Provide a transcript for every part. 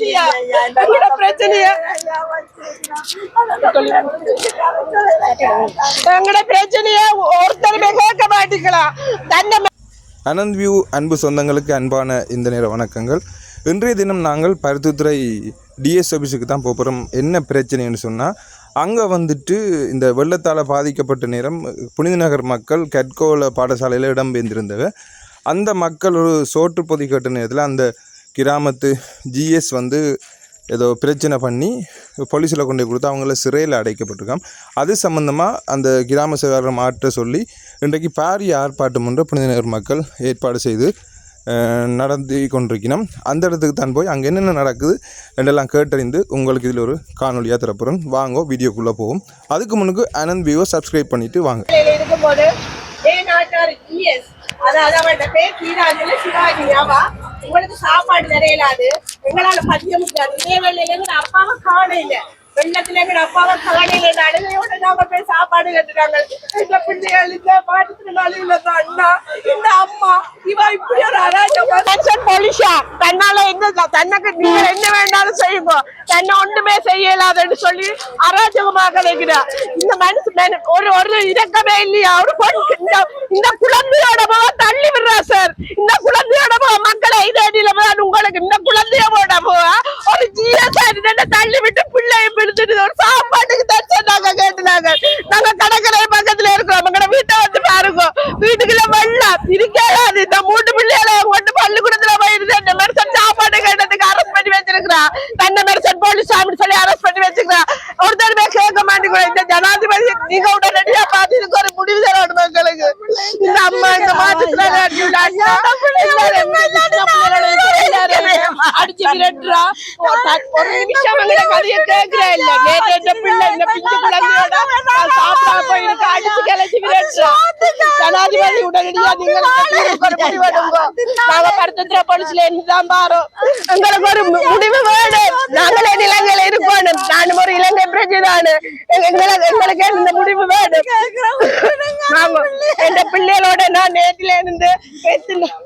இல்லையா எங்களோட பிரச்சனைய எங்களோட பிரச்சனைய ஒருத்தருமே கேட்க மாட்டேங்கிறான் தன்னை அனந்த் வியூ அன்பு சொந்தங்களுக்கு அன்பான இந்த நேர வணக்கங்கள் இன்றைய தினம் நாங்கள் பருத்தித்துறை டிஎஸ் ஆஃபீஸுக்கு தான் போகிறோம் என்ன பிரச்சனைன்னு சொன்னால் அங்கே வந்துட்டு இந்த வெள்ளத்தால் பாதிக்கப்பட்ட நேரம் புனித நகர் மக்கள் கட்கோல பாடசாலையில் இடம்பெயர்ந்திருந்தவ அந்த மக்கள் ஒரு சோற்று பொதி கேட்ட நேரத்தில் அந்த கிராமத்து ஜிஎஸ் வந்து ஏதோ பிரச்சனை பண்ணி போலீஸில் கொண்டு போய் கொடுத்து அவங்கள சிறையில் அடைக்கப்பட்டிருக்கான் அது சம்மந்தமாக அந்த கிராம சேவகரை மாற்ற சொல்லி இன்றைக்கு பாரிய ஆர்ப்பாட்டம் ஒன்று புனிதநகர் மக்கள் ஏற்பாடு செய்து நடந்து நடத்தி கொண்டிருக்கணும் அந்த இடத்துக்கு தான் போய் அங்கே என்னென்ன நடக்குது என்றெல்லாம் கேட்டறிந்து உங்களுக்கு இதில் ஒரு காணொலியாக தரப்புறோம் வாங்க வீடியோக்குள்ளே போவோம். அதுக்கு முன்னுக்கு அனந்த் வியூவை சப்ஸ்கிரைப் பண்ணிவிட்டு வாங்க. இருக்கும்போது ஏ நாட்டார் இஎஸ் அதாவது அவரோட பேர் ஸ்ரீராஜில சிவாஜி அவா உங்களுக்கு சாப்பாடு நிறையலாது. எங்களால பதிய முடியாது. இதே வேலையில எங்க அப்பாவை காணையில வெள்ளத்துல எங்க அப்பாவை காணையில அழுகையோட நாங்க போய் சாப்பாடு கட்டுறாங்க இந்த பிள்ளைகள் இந்த மாற்றுத்திறனாளிகள் இந்த அண்ணா. இந்த அம்மா இவ இப்படி ஒரு அராஜகம் போலீஷா தன்னால என்ன தனக்கு நீங்க என்ன வேண்டாலும் செய்யுங்க. தன்னை ஒண்ணுமே செய்யலாதுன்னு சொல்லி அராஜகமாக வைக்கிறார் இந்த மனசு ஒரு ஒரு இறக்கமே இல்லையா. ஒரு பொண்ணு இந்த இந்த குழந்தையோட முகம் தள்ளி விடுறா சார். இந்த குழந்தையோட முகம் மக்களை இதே நிலைமைதான் உங்களுக்கு இந்த குழந்தையோட முகம் ஒரு ஜிஎஸ்ஆர் தள்ளி விட்டு பிள்ளையை பிடிச்சிட்டு ஒரு சாப்பாட்டுக்கு தச்சு நாங்க கேட்டுனாங்க. நாங்க கடற்கரை பக்கத்துல இருக்கிறோம். எங்கட வீட்டை வந்து பாருங்க. வீட்டுக்குள்ள வெள்ளம். இருக்காது இந்த மூட்டு பிள்ளைகளை கொண்டு பள்ளிக்கூடத்துல போயிருந்தேன் மெரிசன் சாப்பாடு கேட்டதுக்கு அரெஸ்ட் பண்ணி வச்சிருக்கிறா. தன்னை மெரிசன் போலீஸ் அப்படின்னு சொல்லி அரெஸ்ட் பண்ணி வச்சிருக்கிறா. ஒருத்தருமே கேட்க மாட்டேங்கிறோம் இந்த ஜனாதிபதி நீங்க உடனடியா பார்த்து இதுக்கு ஒரு முடிவு தரணும் மக்களுக்கு இந்த அம்மா இந்த மாற்றத்துல விரட்டுறா ஒரு- நிமிஷம் எங்களை கதைய கேட்கிறே இல்ல நேற்று இந்த பிள்ளை இந்த பிஞ்சு குழந்தையோட சாப்பிடாம போயிருக்கு அடிச்சு கிளச்சி விரட்டுறா ஜனாதிபதி உடனடியா நீங்கள் தீர்வுக்கு ஒரு முடிவு எடுங்க நாங்க படுத்துற போலீஸ்ல என்னதான் பாரோம் எங்களுக்கு ஒரு முடிவு வேணும். நாங்களே இலங்கையில இருக்கணும் நானும் ஒரு இலங்கை பிரஜை தானு எங்களுக்கு எங்களுக்கு இந்த முடிவு வேணும். ஆமா என் பிள்ளைகளோட நான் நேற்றில இருந்து பேசினேன்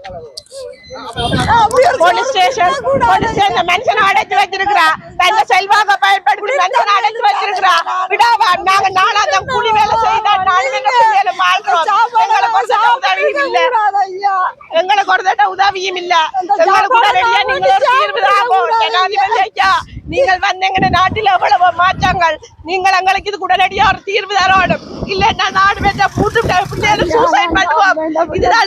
போலீஸ் ஸ்டேஷன் போலீஸ் ஸ்டேஷன் மனுஷனை அடைச்சு வச்சிருக்கிறா. தன்னை செல்வாக பயன்படுத்தி மனுஷனை அடைச்சு வச்சிருக்கிறா. விடாவா நாங்க நாளாதான் கூலி வேலை செய்தா நாலு எங்களுக்கு ஒரு தட்ட உதவியும் இல்ல. எங்களுக்கு எங்களுக்கு உடனடியா நீங்க தாங்கோ ஜனாதிபதி ஐயா. நீங்கள் வந்து எங்க நாட்டில் எவ்வளவு மாற்றங்கள். நீங்கள் எங்களுக்கு இதுக்கு உடனடியா ஒரு தீர்வு தரணும். இல்லன்னா நாடு வேண்ட பூட்டு சூசைட் பண்ணுவோம் இதுதான்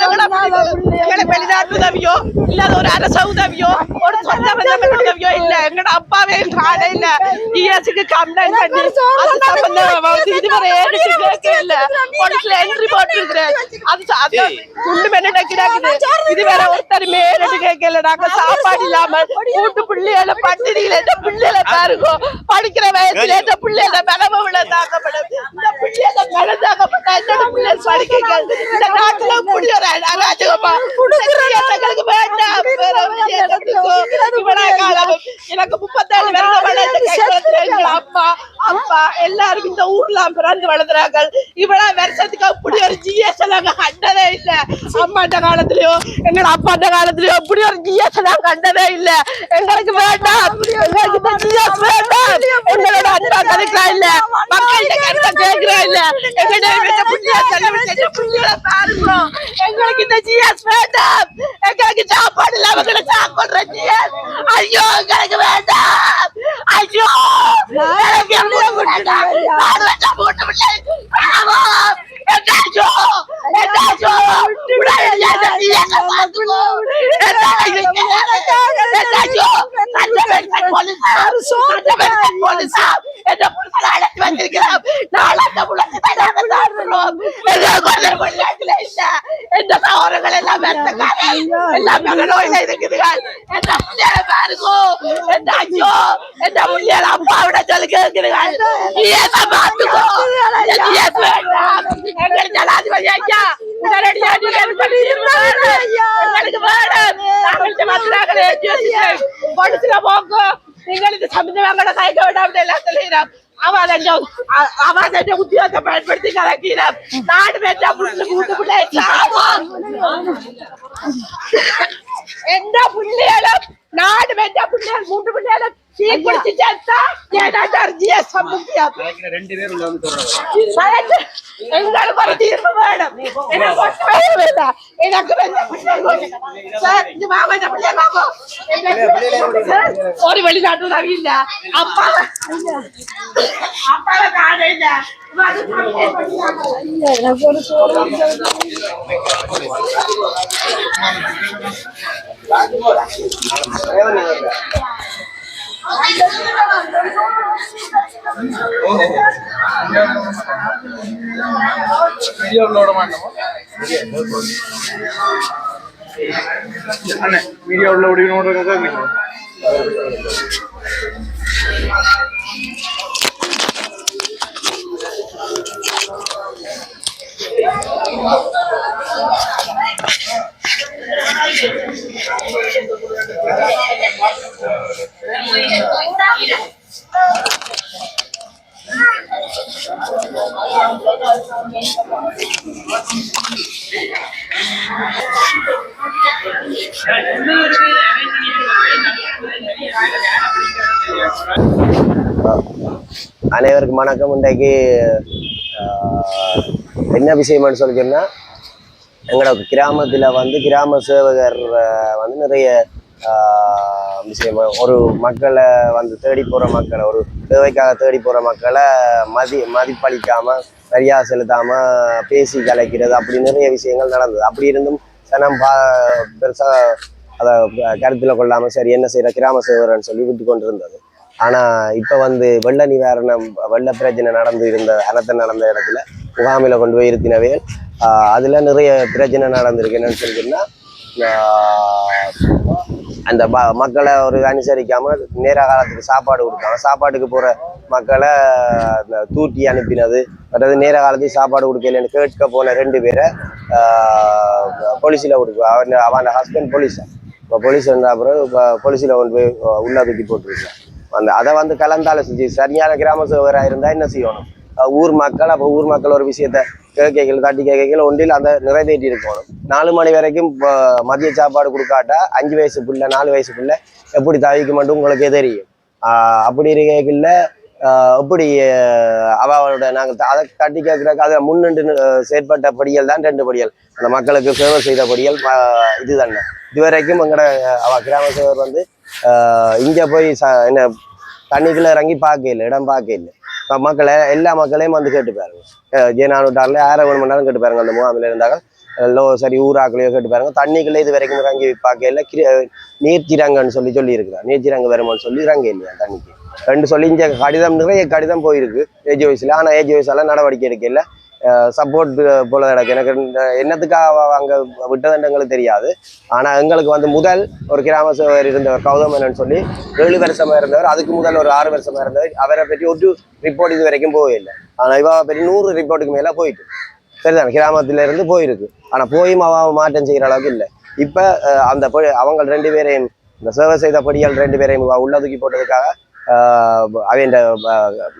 எங்களை வெளிநாட்டு உதவியோ இல்லாத ஒரு அரச உதவியோ ஒரு சொந்த பந்தங்கள் உதவியோ இல்ல. எங்களோட அப்பாவே காண இல்ல. டிஎஸ்க்கு கம்ப்ளைண்ட் பண்ணி அது சம்பந்தமா இதுவரை ஏறிச்சு கேட்க இல்ல. போலீஸ்ல என்ட்ரி போட்டிருக்கிறேன். அது அது குண்டு மென்னிட்ட கிடக்குது. இதுவரை ஒருத்தருமே ஏறிட்டு கேட்கல. நாங்க சாப்பாடு இல்லாம கூட்டு பிள்ளைகள பட்டினியில பிள்ளைகளை பாருங்க. படிக்கிற வயசுல இந்த பிள்ளைகள மனமுள்ள தாக்கப்படும் இந்த பிள்ளைகள மனதாக்கப்பட்ட என்னோட பிள்ளை படிக்க இந்த நாட்டுல இப்படி ஒரு அராஜகமா. எங்களுக்கு வேண்டாம். எனக்கு முப்பத்தேழு எங்க அப்பா அப்பா எல்லாரும் இந்த ஊர்ல பிறந்து வளர்ந்துறாங்க இவ்வளவு வருஷத்துக்கு அப்படி ஒரு ஜிஎஸ் நாங்க கண்டதே இல்ல. அம்மாட்ட காலத்துலயோ எங்களோட அப்பாட்ட காலத்துலயோ அப்படி ஒரு ஜிஎஸ் நான் கண்டதே இல்ல. எங்களுக்கு வேண்டாம். ஜிஎஸ் வேண்டாம் எங்களோட அன்பா கதைக்கிறா இல்ல மக்கள்கிட்ட கருத்தை கேட்கிறா இல்ல இந்த புள்ளிய செலவு புள்ளிய பாருங்க எங்களுக்கு இந்த ஜிஎஸ் வேண்டாம் எங்களுக்கு சாப்பாடு இல்லாம எங்களை சாப்பிடுற ஜிஎஸ் ஐயோ எங்களுக்கு வேண்டாம் ஐயோ எனக்கு எவ்வளவு வேண்டாம் நாடு வச்சா போட்டு விட்டு என்னாச்சோ என்னாச்சோ உடனடியா இந்த GS அ பார்த்துக்கோ. என்னாச்சோ போலீஸா? என்ன புருஷனை அழைத்து வச்சிருக்கிறோம் நாளை இல்ல. எந்த சகோதரங்கள் எல்லாம் எல்லாம் மகனோயில இருக்குதுகள். எந்த பிள்ளைகளை பாருங்கோ. எந்த ஐயோ. எந்த பிள்ளைகளை அப்பாவிட சொல்லி கேட்கிறீர்கள் பார்த்துக்கோ. எங்கள் ஜனாதிபதி ஐயா உடனடியா நீங்க எங்களுக்கு வேணும். நாங்கள் மத்திராக்களை ஏற்றி வச்சுக்கிறேன் பொடிச்சுல போக்கு நீங்கள் இது சம்பந்தவங்களை கைக்க விடாமல் எல்லாம் சொல்லுகிறோம் அவன் என்ற அவன் என்ற உத்தியோகத்தை பயன்படுத்தி கலக்கிறோம் நாடு பெற்ற புள்ளு கூட்டு பிள்ளை சாவோம் எந்த புள்ளிகளும் நாடு வெஞ்ச பிள்ளைகள் மூன்று பிள்ளைகளை சீ குடிச்சு சேர்த்தா ஒரு ஜிஎஸ்எம் முக்கியம் ரெண்டு பேர் உள்ள வந்து சொல்றாங்க எங்களுக்கு ஒரு தீர்வு வேணும். எனக்கு வேண்டாம். ஒரு வெளிநாட்டு அப்பா அப்பா இல்ல எனக்கு ஒரு சோறு வீடியோவில் விட மாட்டோமா அண்ணே வீடியோ உள்ள விடுவோம் அனைவருக்கும் வணக்கம். இன்றைக்கு என்ன விஷயம்னு சொல்லி சொன்னா எங்களோட கிராமத்தில் வந்து கிராம சேவகர் வந்து நிறைய விஷயம் ஒரு மக்களை வந்து தேடி போகிற மக்களை ஒரு தேவைக்காக தேடி போகிற மக்களை மதி மதிப்பளிக்காமல் மரியாதை செலுத்தாமல் பேசி கலைக்கிறது அப்படி நிறைய விஷயங்கள் நடந்தது. அப்படி இருந்தும் சனம் பா பெருசாக அதை கருத்தில் கொள்ளாமல் சரி என்ன செய்கிற கிராம சேவகர்னு சொல்லி விட்டு கொண்டு இருந்தது ஆனால் இப்போ வந்து வெள்ள நிவாரணம் வெள்ள பிரச்சனை நடந்து இருந்த அனத்த நடந்த இடத்துல முகாமில் கொண்டு போய் இருத்தினவே அதில் நிறைய பிரச்சனை நடந்திருக்கு. என்னன்னு சொல்லிட்டுன்னா அந்த ம- மக்களை ஒரு அனுசரிக்காமல் நேர காலத்துக்கு சாப்பாடு கொடுத்தாங்க சாப்பாட்டுக்கு போகிற மக்களை இந்த தூட்டி அனுப்பினது அதாவது நேர காலத்துக்கு சாப்பாடு கொடுக்கலன்னு கேட்க போன ரெண்டு பேரை போலீஸில் கொடுக்கு அவன் அவன் ஹஸ்பண்ட் போலீஸா? இப்போ போலீஸ் வந்த அப்புறம் இப்போ போலீஸில் கொண்டு போய் உள்ளே தூக்கி போட்டுருக்கான் அந்த அதை வந்து கலந்தாலும் செஞ்சு சரியான கிராம சேவராக இருந்தால் என்ன செய்யணும்? ஊர் மக்கள் அப்போ ஊர் மக்கள் ஒரு விஷயத்த கேட்கைகள் தட்டி கேட்கைகள் ஒன்றில் அந்த நிறைவேற்றி இருக்கணும். நாலு மணி வரைக்கும் இப்போ மதிய சாப்பாடு கொடுக்காட்டா அஞ்சு வயசு பிள்ளை நாலு வயசு பிள்ளை எப்படி தவிக்க மட்டும் உங்களுக்கே தெரியும். அப்படி இருக்கைகளில் எப்படி அவளோட நாங்கள் அதை தட்டி கேட்குறக்கு அதை முன்னின்று செயற்பட்ட படிகள் தான் ரெண்டு படிகள். அந்த மக்களுக்கு சேவை செய்த படிகள் இது தானே இதுவரைக்கும் எங்களோட அவ கிராம சேவர் வந்து இங்கே போய் ச என்ன தண்ணிக்குள்ளே இறங்கி பார்க்க இல்லை இடம் பார்க்க இல்லை மக்களை எல்லா மக்களையும் வந்து கேட்டு பாருங்க. அஹ் ஜெயநானூட்டாரில் யாரை வேணும் கேட்டு பாருங்க. அந்த முகாமில் இருந்தாங்க லோ சரி ஊராக்களையோ கேட்டு பாருங்க. தண்ணிக்குள்ளே இது வரைக்கும் இறங்கி பார்க்கல இல்லை கிரி சொல்லி சொல்லி நீர்த்திரங்க வருமானு சொல்லி இறங்க இல்லையா தண்ணிக்கு? ரெண்டு சொல்லி இங்கே கடிதம் நிறைய கடிதம் போயிருக்கு ஏஜ் வயசில் ஆனால் ஏஜ் வயசால நடவடிக்கை எடுக்கல. சப்போர்ட் போல எனக்கு எனக்கு இந்த என்னத்துக்காக அங்கே அங்க விட்டதுன்னு எங்களுக்கு தெரியாது. ஆனா எங்களுக்கு வந்து முதல் ஒரு கிராம சேவர் இருந்தவர் கௌதமனன் சொல்லி ஏழு வருஷமா இருந்தவர் அதுக்கு முதல் ஒரு ஆறு வருஷமா இருந்தவர். அவரை பற்றி ஒரு ரிப்போர்ட் இது வரைக்கும் போகவே இல்லை. ஆனால் இவா பற்றி நூறு ரிப்போர்ட்டுக்கு மேலே போயிட்டு. சரிதான்? கிராமத்துல இருந்து போயிருக்கு. ஆனா போயும் அவ மாற்றம் செய்கிற அளவுக்கு இல்லை. இப்போ அந்த அவங்க ரெண்டு பேரையும் இந்த சேவை செய்த படியால் ரெண்டு பேரையும் இவ உள்ள தூக்கி போட்டதுக்காக அவன்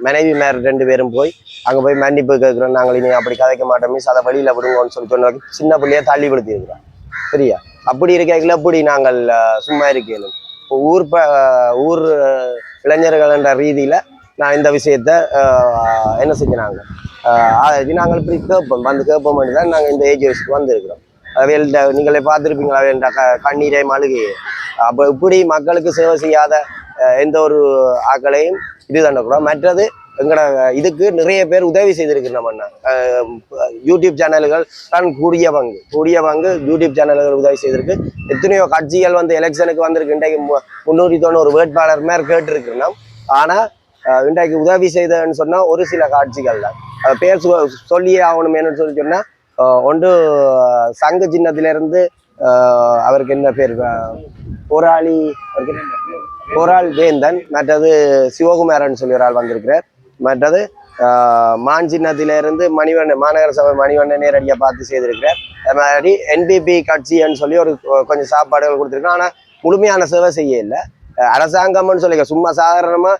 மனைவி மேர் ரெண்டு பேரும் போய் அங்கே போய் மன்னிப்பு கேட்குறோம். நாங்கள் இனி அப்படி கதைக்க மாட்டோம். மிஸ் அதை வழியில் விடுங்கன்னு சொல்லி சொன்னதுக்கு சின்ன பிள்ளைய தள்ளி விடுத்தி இருக்கிறோம் சரியா? அப்படி இருக்கைகள் அப்படி நாங்கள் சும்மா இருக்கணும் இப்போ ஊர் ப ஊர் இளைஞர்கள்ன்ற இளைஞர்கள் என்ற நான் இந்த விஷயத்த என்ன என்ன செஞ்சாங்க நாங்கள் இப்படி கேட்போம். வந்து கேட்போம் தான் நாங்கள் இந்த ஏஜ் வயசுக்கு வந்திருக்கிறோம். அவையல்ட நீங்களே பார்த்துருப்பீங்களா? அவையல்ட க கண்ணீரை மழுகையை. அப்போ இப்படி மக்களுக்கு சேவை செய்யாத எந்த ஒரு ஆக்களையும் இது தண்டக்கூடாது. மற்றது எங்களோட இதுக்கு நிறைய பேர் உதவி செய்திருக்கு யூடியூப் சேனல்கள் தான் கூடிய பங்கு. கூடிய பங்கு யூடியூப் சேனல்கள் உதவி செய்திருக்கு. எத்தனையோ கட்சிகள் வந்து எலெக்ஷனுக்கு வந்திருக்கு. இன்றைக்கு மு- முன்னூற்றி தொண்ணூறு வேட்பாளர் மேல் கேட்டிருக்கிறோம் ஆனால் இன்றைக்கு உதவி செய்தன்னு சொன்னால் ஒரு சில காட்சிகள் தான். பேர் சொ- சொல்லியே என்னன்னு சொல்லி சொன்னால் ஒன்று சங்கு சின்னத்திலேருந்து அவருக்கு என்ன பேர் போராளி அவருக்கு என்ன ஒரு ஆள் வேந்தன் மற்றது சிவகுமாரன் சொல்லி ஒரு ஆள் வந்திருக்கிறார். மற்றது ஆஹ், மணிவண்ணன் மாநகர சபை மணிவண்ணன் நேரடியாக பார்த்து செய்திருக்கிறார். அது மாதிரி என்பிபி கட்சின்னு சொல்லி ஒரு கொஞ்சம் சாப்பாடுகள் கொடுத்துருக்கோம் ஆனால் முழுமையான சேவை செய்ய இல்லை. அரசாங்கம்னு சொல்லி சும்மா சாதாரணமாக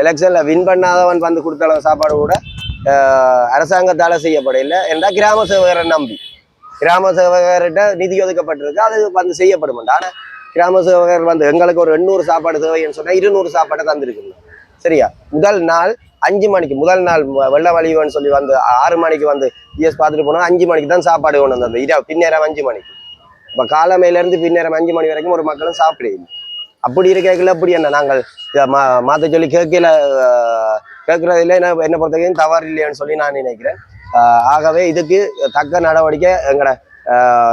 எலெக்ஷனில் வின் பண்ணாதவன் வந்து கொடுத்த அளவு சாப்பாடு கூட ஆஹ், அரசாங்கத்தால என்றால் கிராம சேவகரை நம்பி. கிராம சேவகர்கிட்ட நிதி ஒதுக்கப்பட்டிருக்கு. அது வந்து செய்யப்படும் ஆனால் கிராம சேவகர் வந்து எங்களுக்கு ஒரு எண்ணூறு சாப்பாடு தேவைன்னு சொன்னால் இருநூறு சாப்பாடை தந்திருக்குங்க. சரியா? முதல் நாள் அஞ்சு மணிக்கு முதல் நாள் வெள்ள வலிவன்னு சொல்லி வந்து ஆறு மணிக்கு வந்து ஜிஎஸ் பார்த்துட்டு போனால் அஞ்சு மணிக்கு தான் சாப்பாடு கொண்டு வந்தது. இரவு பின்னேரம் அஞ்சு மணிக்கு. இப்போ காலமையிலேருந்து பின்னேரம் அஞ்சு மணி வரைக்கும் ஒரு மக்களும் சாப்பிடுங்க அப்படி இருக்கைகள் அப்படி என்ன? நாங்கள் மா மாற்ற சொல்லி கேட்கல கேட்கறதுல என்ன என்ன பொறுத்தவரைக்கும் தவறு இல்லைன்னு சொல்லி நான் நினைக்கிறேன். ஆகவே இதுக்கு தக்க நடவடிக்கை எங்கட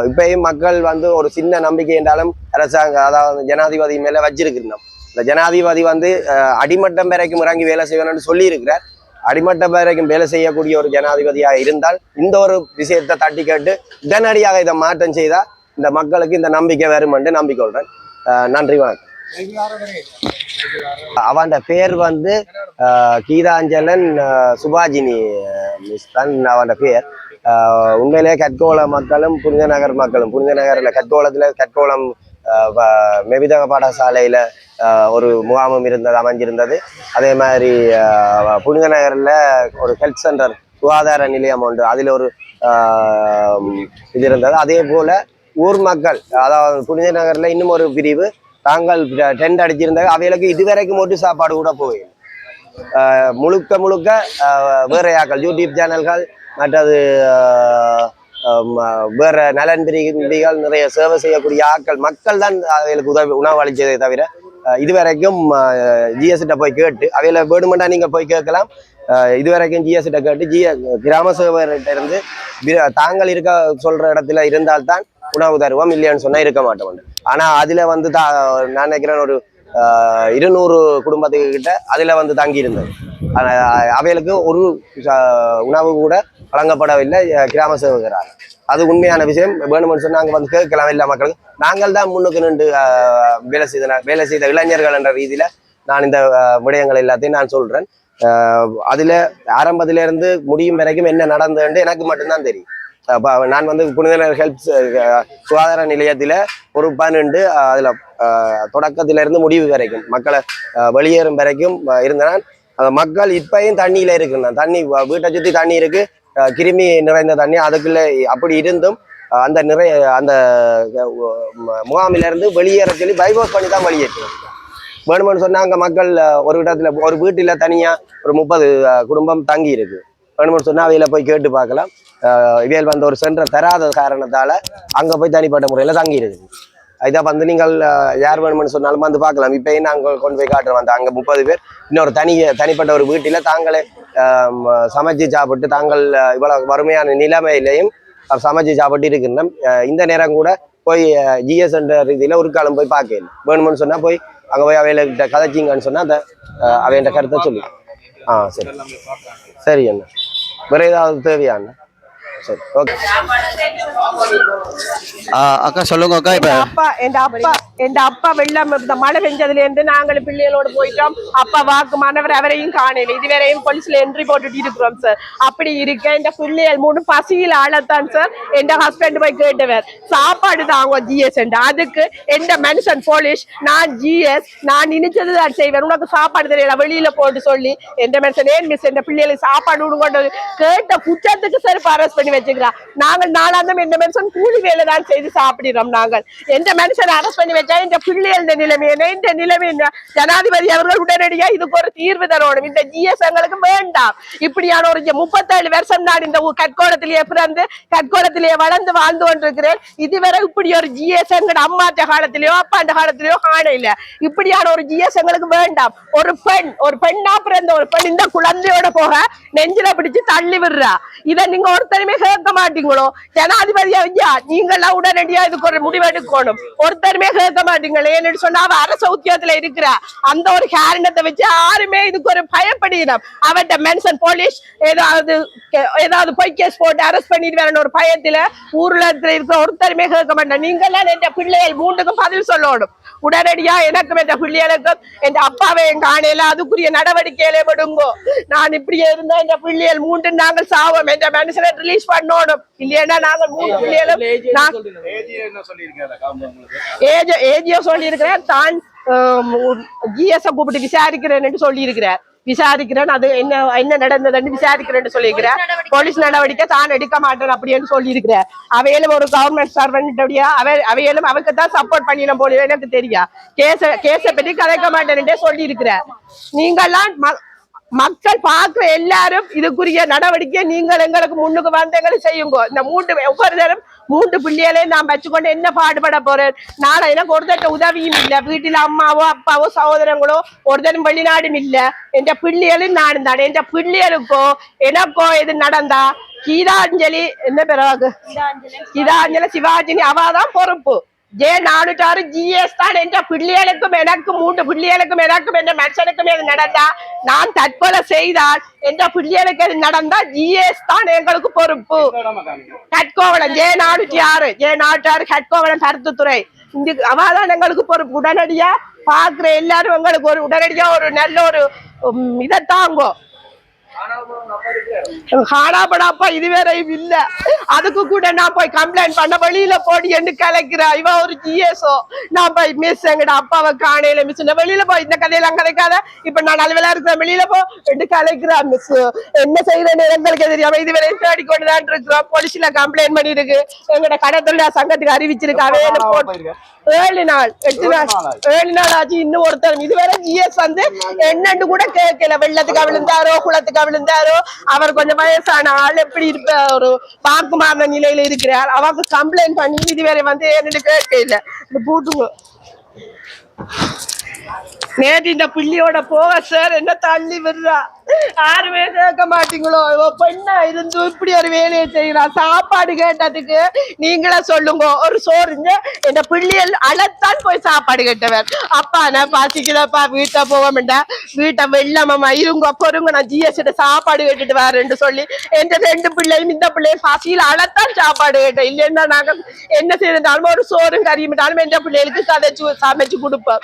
இப்பயும் மக்கள் வந்து ஒரு சின்ன நம்பிக்கை என்றாலும் அரசாங்க அதாவது ஜனாதிபதி மேல வச்சிருக்கிறோம் இந்த ஜனாதிபதி வந்து ஆஹ் அடிமட்டம் வரைக்கும் இறங்கி வேலை செய்யணும்னு சொல்லி இருக்கிறார் அடிமட்டம் வரைக்கும் வேலை செய்யக்கூடிய ஒரு ஜனாதிபதியாக இருந்தால் இந்த ஒரு விஷயத்தை தட்டி கேட்டு உடனடியாக இதை மாற்றம் செய்தால் இந்த மக்களுக்கு இந்த நம்பிக்கை வரும் என்று நம்பிக்கொள்கிறேன் நன்றி வணக்கம். அவன் பேர் வந்து ஆஹ் கீதாஞ்சலன் சுபாஜினி மிஸ் தான் அவன் பேர். உண்மையிலேயே கற்கோள மக்களும் புனித நகர் மக்களும். புனித நகரில் கற்கோளத்தில் கற்கோளம் மெவிதக பாடசாலையில் ஒரு முகாமும் இருந்தது அமைஞ்சிருந்தது. அதே மாதிரி புனித நகரில் ஒரு ஹெல்த் சென்டர் சுகாதார நிலையம் உண்டு அதில் ஒரு இது இருந்தது. அதே போல் ஊர் மக்கள் அதாவது புனித நகரில் இன்னும் ஒரு பிரிவு தாங்கள் டென்ட் அடிச்சிருந்தாங்க. அவைகளுக்கு இதுவரைக்கும் மட்டும் சாப்பாடு கூட போய் முழுக்க முழுக்க வேறையாக்கள் யூடியூப் சேனல்கள் மற்றது வேற நலன் பிரிவிகள் நிறைய சேவை செய்யக்கூடிய ஆட்கள் மக்கள் தான் அவைகளுக்கு உதவி உணவு அளித்ததை தவிர இதுவரைக்கும் ஜிஎஸ்கிட்ட போய் கேட்டு அவையில் வேணுமெண்டா நீங்கள் போய் கேட்கலாம். இதுவரைக்கும் ஜிஎஸ்கிட்ட கேட்டு ஜிஎ கிராம சேவர்கிட்ட இருந்து தாங்கள் இருக்க சொல்கிற இடத்துல இருந்தால்தான் உணவு தருவோம் இல்லையான்னு சொன்னால் இருக்க மாட்டோம் ஆனா அதுல வந்து தா நான் நினைக்கிறேன் ஒரு இருநூறு குடும்பத்துக்கிட்ட கிட்ட அதுல வந்து தங்கி இருந்தது அவைகளுக்கு ஒரு உணவு கூட வழங்கப்படவில்லை கிராம சேவகரால் அது உண்மையான விஷயம். வேணும்னு சொன்னால் நாங்கள் வந்து கேட்கலாம் எல்லா மக்களுக்கும். நாங்கள் தான் முன்னுக்கு நின்று வேலை செய்த வேலை செய்த இளைஞர்கள் என்ற ரீதியில் நான் இந்த விடயங்கள் எல்லாத்தையும் நான் சொல்கிறேன் அதில் ஆரம்பத்திலேருந்து முடியும் வரைக்கும் என்ன நடந்ததுன்னு எனக்கு மட்டும்தான் தெரியும். நான் வந்து புனிதனர் ஹெல்ப் சுகாதார நிலையத்தில் ஒரு பன்னெண்டு அதில் தொடக்கத்திலிருந்து முடிவு வரைக்கும் மக்களை வெளியேறும் வரைக்கும் ஆஹ் இருந்தேன். மக்கள் இப்பயும் தண்ணியில் இருக்குன்னா தண்ணி வீட்டை சுற்றி தண்ணி இருக்கு. கிருமி நிறைந்த தண்ணி அதுக்குள்ள அப்படி இருந்தும் அந்த நிறைய அந்த முகாமிலிருந்து முகாமில இருந்து வெளியேற சொல்லி பைபாஸ் பண்ணி தான் வெளியேற்றோம் வேணுமென்னு சொன்னா அங்க மக்கள் ஒரு இடத்துல ஒரு வீட்டுல தனியா ஒரு முப்பது குடும்பம் தங்கி இருக்கு. வேணுமென்னு சொன்னா அவையில போய் கேட்டு பார்க்கலாம். ஆஹ் இவையில் வந்த ஒரு சென்ற தராத காரணத்தால அங்க போய் தனிப்பட்ட முறையில தங்கி இருக்குது. இதை வந்து நீங்கள் யார் வேணும்னு சொன்னாலும் வந்து பார்க்கலாம். இப்பயும் நாங்கள் கொண்டு போய் காட்டுறோம். அந்த அங்கே முப்பது பேர். இன்னொரு தனி தனிப்பட்ட ஒரு வீட்டில் தாங்களே சமைச்சு சாப்பிட்டு தாங்கள் இவ்வளோ வறுமையான நிலைமையிலையும் சமைச்சு சாப்பிட்டு இருக்கின்றோம். இந்த நேரம் கூட போய் ஜிஎஸ் என்ற ரீதியில் ஒரு காலம் போய் பார்க்கல வேணும்னு சொன்னால் போய் அங்கே போய் அவையில்கிட்ட கதைச்சிங்கன்னு சொன்னால் அந்த அவையிட்ட கருத்தை சொல்லி. ஆ சரி. சரி அண்ணா. வேறு ஏதாவது தேவையா அண்ணா? சரி ஓகே அக்கா சொல்லுங்க அக்கா இப்ப அப்பா எங்க அப்பா எங்க அப்பா வெள்ளம் இந்த மழை பெஞ்சதுல இருந்து நாங்கள் பிள்ளைகளோட போயிட்டோம். அப்பா வாக்கு மாணவர் அவரையும் காணல. இதுவரையும் போலீஸ்ல என்ட்ரி போட்டுட்டு இருக்கிறோம் சார் அப்படி இருக்க இந்த பிள்ளைகள் மூணு பசியில் ஆளத்தான் சார் எந்த ஹஸ்பண்ட் போய் கேட்டவர் சாப்பாடு தாங்க ஜிஎஸ் அதுக்கு எந்த மனுஷன் போலீஸ் நான் ஜிஎஸ் நான் நினைச்சது தான் செய்வேன். உனக்கு சாப்பாடு தெரியல வெளியில போட்டு சொல்லி. எந்த மனுஷன் ஏன் மிஸ் எந்த பிள்ளைகளுக்கு சாப்பாடு கொண்டு கேட்ட குற்றத்துக்கு சார் பாரஸ் பண்ணி வச்சுக்கிறான் நாங்கள் நாளாந்தம் இந்த மனுஷன் கூலி வேலை தான் செய்து சாப்பிடுறோம் நாங்கள். எந்த மனுஷன் அரசு பண்ணி வச்சா இந்த பிள்ளைகள் இந்த நிலைமை என்ன? இந்த நிலைமை என்ன? ஜனாதிபதி அவர்கள் உடனடியா இதுக்கு ஒரு தீர்வு தரணும். இந்த ஜிஎஸ் எங்களுக்கு வேண்டாம். இப்படியான ஒரு முப்பத்தேழு வருஷம் நான் இந்த கற்கோடத்திலேயே பிறந்து கற்கோடத்திலேயே வளர்ந்து வாழ்ந்து கொண்டிருக்கிறேன். இதுவரை இப்படி ஒரு ஜிஎஸ் எங்கட அம்மாட்ட காலத்திலேயோ அப்பாண்ட காலத்திலேயோ காண இல்ல இப்படியான ஒரு ஜிஎஸ் எங்களுக்கு வேண்டாம். ஒரு பெண் ஒரு பெண்ணா பிறந்த ஒரு பெண் இந்த குழந்தையோட போக நெஞ்சில பிடிச்சு தள்ளி விடுறா. இதை நீங்க ஒருத்தருமே கேட்க மாட்டீங்களோ? ஜனாதிபதி ஐயா நீங்களாம் உடனடியா இதுக்கு ஒரு முடிவெடுக்கணும் ஒருத்தருமே கேட்க மாட்டீங்களே ஏன்னு சொன்னா அவ அரசு உத்தியோகத்துல இருக்கிறா. அந்த ஒரு காரணத்தை வச்சு யாருமே இதுக்கு ஒரு பயப்படுகிறோம் அவட்ட மென்சன் போலீஸ் ஏதாவது ஏதாவது பொய் கேஸ் போட்டு அரெஸ்ட் பண்ணிட்டு வரணும் ஒரு பயத்துல. ஊர்ல இருக்கிற ஒருத்தருமே கேட்க மாட்டேன். நீங்களாம் என் பிள்ளைகள் மூன்றுக்கும் பதில் சொல்லணும். உடனடியா எனக்கும் என் பிள்ளைகளுக்கும் என் அப்பாவை என் காணையில அதுக்குரிய நடவடிக்கையில விடுங்கோ நான் இப்படியே இருந்தா என் பிள்ளைகள் மூன்று நாங்கள் சாவோம் என் மனுஷனை ரிலீஸ் பண்ணணும் இல்லையா நாங்கள் மூணு பிள்ளைகளும் நான் ஏஜி என்ன சொல்லியிருக்கேன் ஏஜ் ஏஜியோ சொல்லி இருக்கிறேன் தான் ஜிஎஸ் கூப்பிட்டு விசாரிக்கிறேன்னு சொல்லி இருக்கிறார் விசாரிக்கிறேன் அது என்ன என்ன நடந்ததுன்னு விசாரிக்கிறேன்னு சொல்லியிருக்கிறார். போலீஸ் நடவடிக்கை. தான் எடுக்க மாட்டேன் அப்படின்னு சொல்லி இருக்கிறார் அவையிலும் ஒரு கவர்மெண்ட் சர்வெண்ட் அவை அவையிலும் அவருக்கு தான் சப்போர்ட் பண்ணின போல எனக்கு தெரியும். கேஸ கேஸ பத்தி கதைக்க மாட்டேன்ட்டே சொல்லி இருக்கிறார் நீங்கெல்லாம் ம- மக்கள் பார்க்கிற எல்லாரும் இதுக்குரிய நடவடிக்கை நீங்கள் எங்களுக்கு முன்னுக்கு வந்து எங்களுக்கு செய்யுங்க. இந்த மூன்று ஒவ்வொரு நேரம் மூன்று பிள்ளைகளையும் நான் வச்சுக்கொண்டு என்ன பாடுபட போறேன்? நாளை எனக்கு ஒருத்தட்ட உதவியும் இல்ல. வீட்டுல அம்மாவோ அப்பாவோ சகோதரங்களோ ஒருத்தரும் வெளிநாடும் இல்ல. என் பிள்ளைகளும் நானும் தானே. என் பிள்ளைகளுக்கோ எனக்கோ எது நடந்தா கீதாஞ்சலி என்ன பிறகு கீதாஞ்சலி. சிவாஜினி அவாதான் பொறுப்பு. ஜே நானூற்றாறு ஜிஎஸ் தான் என்ற பிள்ளைகளுக்கும் எனக்கும் மூன்று பிள்ளைகளுக்கும் எனக்கும் என்ற மனுஷனுக்கும் எது நடந்தா நான் தற்கொலை செய்தால் என்ற பிள்ளைகளுக்கு எது நடந்தா ஜிஎஸ் தான் எங்களுக்கு பொறுப்பு கட்கோவளம் ஜே நானூற்றி ஆறு ஜே நானூற்றி ஆறு கட்கோவளம் கருத்துத்துறை இந்த அவாதான் எங்களுக்கு பொறுப்பு உடனடியா பாக்குற எல்லாரும் எங்களுக்கு ஒரு உடனடியா ஒரு நல்ல ஒரு உம், இதை தாங்கோ காணாபடாப்பா இதுவரையும் இல்ல. அதுக்கு கூட நான் போய் கம்ப்ளைண்ட் பண்ண வெளியில போடி என்று கலைக்கிறா. இவ ஒரு ஜிஎஸ்ஓ நான் போய் மிஸ் எங்கட அப்பாவை காணையில மிஸ் வெளியில போய் இந்த கதையெல்லாம் கலைக்காத இப்ப நான் அலுவலா இருக்கிறேன் வெளியில போ என்று கலைக்கிறா மிஸ் என்ன செய்யறேன்னு எங்களுக்கு தெரியாம இதுவரையும் தேடி கொண்டு தான் இருக்கிறோம். போலீஸ்ல கம்ப்ளைண்ட் பண்ணிருக்கு எங்கட கடத்தொழிலா சங்கத்துக்கு அறிவிச்சிருக்கு. அவையில போட்டு ஏழு நாள் எட்டு நாள். ஏழு நாள் ஆச்சு. இன்னும் ஒருத்தர். இதுவரை ஜிஎஸ் வந்து என்னன்னு கூட கேட்கல. வெள்ளத்துக்கு விழுந்தாரோ குளத்துக்கு விழுந்தாரோ? அவர் கொஞ்சம் வயசான ஆள் எப்படி இருப்ப ஒரு பாக்குமான நிலையில இருக்கிறார். அவருக்கு கம்ப்ளைண்ட் பண்ணி இதுவரை வந்து என்னன்னு கேட்கல இந்த பூட்டுங்க நேற்று இந்த பிள்ளையோட போக சார் என்ன தள்ளி விடுறா? யாருமே கேட்க மாட்டீங்களோ? பெண்ணா இருந்து இப்படி ஒரு வேலையை செய்யறா சாப்பாடு கேட்டதுக்கு நீங்களே சொல்லுங்க. ஒரு சோறுங்க. இந்த பிள்ளைகள் அழத்தான் போய் சாப்பாடு கேட்டவர். அப்பா நான் பாசிக்கிறப்பா வீட்டை போக மாட்டேன் வீட்டை வெள்ளமாமா இருங்க பொறுங்க. நான் ஜிஎஸ்ட சாப்பாடு கேட்டுட்டு வரேன்னு சொல்லி எந்த ரெண்டு பிள்ளையும் இந்த பிள்ளையும் பசியில் அழத்தான் சாப்பாடு கேட்டேன். இல்லைன்னா நாங்க என்ன செய்யறதாலும் ஒரு சோறும் கறியுமிட்டாலும் எந்த பிள்ளைகளுக்கு கதைச்சு சமைச்சு கொடுப்போம்.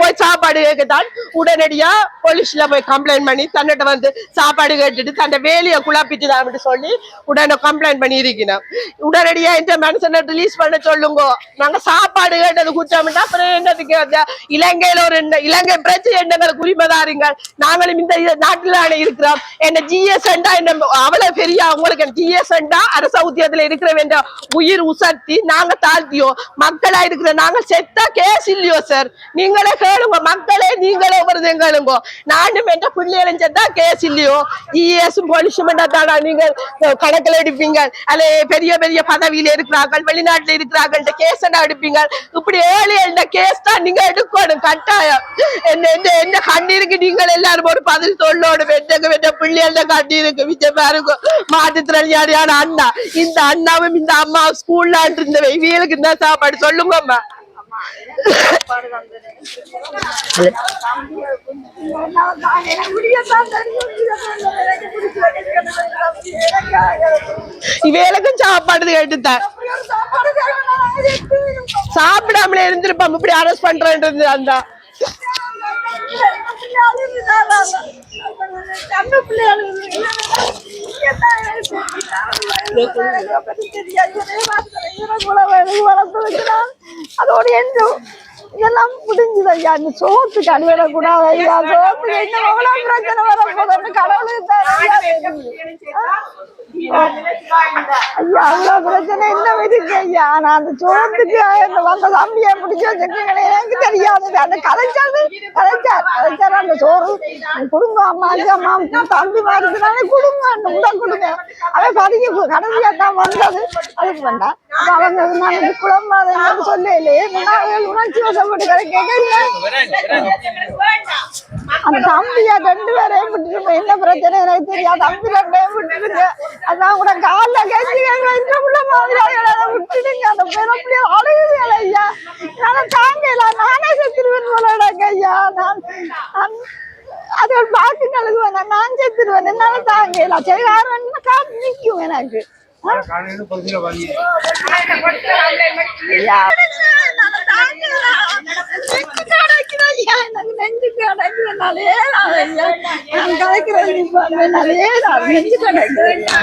போய் சாப்பாடு கேட்கத்தான் உடனடியா போலீஸ்ல போய் கம்ப்ளைண்ட் பண்ணி தன்னிட்ட வந்து சாப்பாடு கேட்டுட்டு தன்னை வேலையை குழப்பிட்டுதான் சொல்லி உடனே கம்ப்ளைண்ட் பண்ணி இருக்கணும் உடனடியா இந்த மனுஷனை ரிலீஸ் பண்ண சொல்லுங்க. நாங்க சாப்பாடு கேட்டது குற்றம்னா அப்புறம் என்னதுக்கு இலங்கையில ஒரு இலங்கை பிரச்சனை எங்களுக்கு உரிமைதாருங்கள் நாங்களும் இந்த நாட்டிலான இருக்கிறோம். என்ன ஜிஎஸ் என்ன அவ்வளவு பெரிய அவங்களுக்கு ஜிஎஸ் அரச உத்தியத்துல இருக்கிற வேண்டிய உயிர் உசர்த்தி நாங்க தாழ்த்தியோ. மக்களா இருக்கிற நாங்க செத்தா கேஸ் இல்லையோ சார் நீங்களே கேளுங்க. மக்களே நீங்களே வருது கேளுங்க நானும் என்ற பிள்ளைகளும் செத்த கேஸ் இல்லையோ? இஎஸும் போலீஸும் தானா நீங்க கணக்கில் எடுப்பீங்க. அல்ல பெரிய பெரிய பதவியில் இருக்கிறார்கள் வெளிநாட்டில் இருக்கிறார்கள் கேஸ் என்ன எடுப்பீங்க? இப்படி ஏழு எழுந்த கேஸ் தான் நீங்க எடுக்கணும் கட்டாயம். என்ன என்ன என்ன கண்ணீருக்கு? நீங்கள் எல்லாரும் ஒரு பதில் சொல்லோடு வெட்டங்க வெட்ட பிள்ளைகள கண்ணீருக்கு. மிச்ச பாருங்க மாற்றுத்திறனாளியான அண்ணா. இந்த அண்ணாவும் இந்த அம்மா ஸ்கூல்ல இருந்த வெயிலுக்கு இந்த சாப்பாடு சொல்லுங்கம்மா. அம்மா சாப்பாடு கேட்டுத்தான் சாப்பிடாமலே இருந்திருப்பான் இப்படி அரெஸ்ட் பண்றேன்றது அந்த அதோட என்ன இதெல்லாம் முடிஞ்சது ஐயா இந்த சோத்துக்கு அடிவிட கூடாது ஐயா சோத்துக்கு என்ன எவ்வளவு பிரச்சனை வரப்போதுன்னு கடவுளுக்கு தான் ஐயா தெரியும். அவ்வளவு பிரச்சனை என்ன இருக்கு ஐயா? நான் அந்த சோத்துக்கு அந்த வந்த தம்பியை பிடிச்சி வச்சிருக்கீங்களே எனக்கு தெரியாது அந்த கலைச்சாரு கலைச்சார் கலைச்சார் அந்த சோறு. கொடுங்க அம்மா ஐயா அம்மா தம்பி மாறுதுனாலே கொடுங்க அந்த கொடுங்க அவன் பதிக்கு கடைசியா தான் வந்தது. அதுக்கு வேண்டாம். அப்ப அவங்க நான் குழம்பாத சொல்லலையே நான் உணர்ச்சி வசப்பட்டு கிடைக்க அந்த தம்பியா ரெண்டு பேரையும் விட்டுருங்க என்ன பிரச்சனை எனக்கு தெரியாது. தம்பி ரெண்டையும் விட்டுருங்க அதான் கூட காலைல கேட்டு இந்த உள்ள மாதிரி விட்டுடுங்க. அந்த பிறப்புல அழுகுது ஐயா. என்னால தாங்கல. நானே செத்துருவேன் போல எனக்கு ஐயா. நான் நான் அது ஒரு பாட்டு நழுகுவேன் நான் நான் செத்துருவேன். என்னால தாங்கல. சரி யாரும் காட்டு நிற்கும் எனக்கு ஐயா. எனக்கு நெஞ்சு கிடைக்கிறதுனாலே நான் கிடைக்கிறேன் நெஞ்சு கிடைக்கிறேன்